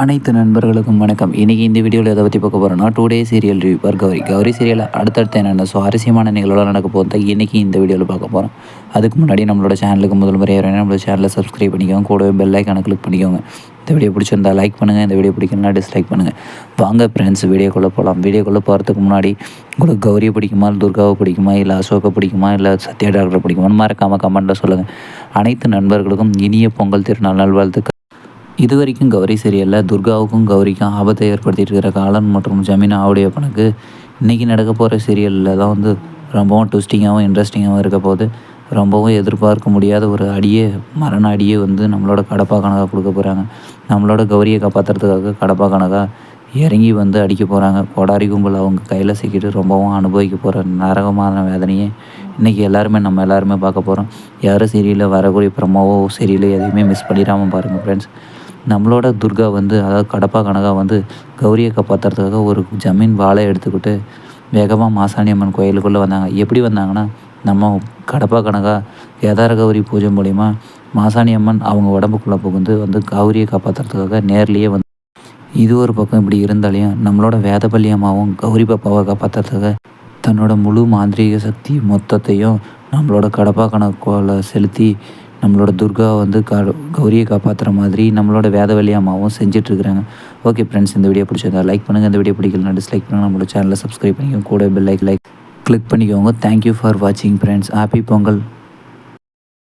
அனைத்து நண்பர்களுக்கும் வணக்கம். இன்றைக்கி இந்த வீடியோவில் எதை பற்றி பார்க்க போகிறோம்னா today serial review Gauri Gauri serial அடுத்தடுத்து என்னென்ன சுவாரஸ்யமான நிகழ்வுகள நடக்க போகிறத இன்றைக்கி இந்த வீடியோவில் பார்க்க போகிறோம் அதுக்கு முன்னாடி நம்மளோட சேனலுக்கு முதல் முறையாக வரணும் நம்மளோட சேனலை சப்ஸ்கிரைப் பண்ணிக்கோங்க. கூடவே பெல் ஐக்கான கிளிக் பண்ணிக்கோங்க. இந்த வீடியோ பிடிச்சிருந்தா லைக் பண்ணுங்கள் இந்த வீடியோ பிடிக்கணும்னா டிஸ்லைக் பண்ணுங்கள் வாங்க ஃப்ரெண்ட்ஸ் வீடியோக்குள்ளே போகலாம் வீடியோக்குள்ளே போகிறதுக்கு முன்னாடி உங்களுக்கு கௌரியை பிடிக்குமா இல்லை துர்காவை பிடிக்குமா இல்லை அசோகை பிடிக்குமா இல்லை சத்யா டாக்டரை பிடிக்குமான்னு மறக்காமல் கமெண்ட்டில் சொல்லுங்கள் அனைத்து நண்பர்களுக்கும் இனிய பொங்கல் திருநாள் நல்வாழ்த்துக்கள். இது வரைக்கும் கௌரி சீரியலில். துர்காவுக்கும் கௌரிக்கும் ஆபத்தை ஏற்படுத்திட்டு இருக்கிற காலன் மற்றும் ஜமீனா ஆவுடையப்பனுக்கு இன்றைக்கி நடக்க போகிற சீரியலில் தான் வந்து ரொம்பவும் ட்விஸ்டிங்காகவும் இன்ட்ரெஸ்டிங்காகவும் இருக்க போது ரொம்பவும் எதிர்பார்க்க முடியாத ஒரு அடியே மரண அடியே வந்து நம்மளோட கடப்பா கணக்காக கொடுக்க போகிறாங்க நம்மளோட கௌரியை காப்பாற்றுறதுக்காக கடப்பா கணக்காக இறங்கி வந்து அடிக்க போகிறாங்க கொடாரி கும்பல் அவங்க கையில் சிக்கிட்டு ரொம்பவும் அனுபவிக்க போகிற நரகமான வேதனையே இன்றைக்கி எல்லாருமே நம்ம எல்லாருமே பார்க்க போகிறோம் யாரும் சீரியலில் வரக்கூடிய ப்ரமோவோ சீரியலோ எதையுமே மிஸ் பண்ணிடாமல் பாருங்கள் ஃப்ரெண்ட்ஸ் நம்மளோட துர்கா வந்து அதாவது கடப்பா கனகா வந்து கௌரியை காப்பாற்றுறதுக்காக ஒரு ஜமீன் வாழை எடுத்துக்கிட்டு வேகமாக மாசாணி அம்மன் கோயிலுக்குள்ளே வந்தாங்க. எப்படி வந்தாங்கன்னா நம்ம கடப்பா கனகா கேதார கௌரி பூஜை மூலிமா மாசாணி அம்மன் அவங்க உடம்புக்குள்ளே புகுந்து வந்து கௌரியை காப்பாற்றுறதுக்காக நேர்லேயே வந்து இது ஒரு பக்கம் இப்படி இருந்தாலையும் நம்மளோட வேதபள்ளி அம்மாவும் கௌரி பாப்பாவை காப்பாற்றுறதுக்காக தன்னோட முழு மாந்திரீக சக்தி மொத்தத்தையும் நம்மளோட கடப்பா கணக்கில் செலுத்தி நம்மளோட துர்கா வந்து கா கௌரியை காப்பாற்றுற மாதிரி நம்மளோட வேதவழி அம்மாவும் செஞ்சிட்ருக்குறாங்க. ஓகே ஃப்ரெண்ட்ஸ் இந்த வீடியோ பிடிச்சிருந்தா லைக் பண்ணுங்கள் இந்த வீடியோ பிடிக்கலனா டிஸ்லைக் பண்ணுங்கள் நம்மளோட சேனலை சப்ஸ்கிரைப் பண்ணிக்கோங்க. கூட பெல் லைக் லைக் கிளிக் பண்ணிக்கோங்க தேங்க்யூ ஃபார் வாட்சிங் ஃப்ரெண்ட்ஸ் ஹாப்பி பொங்கல்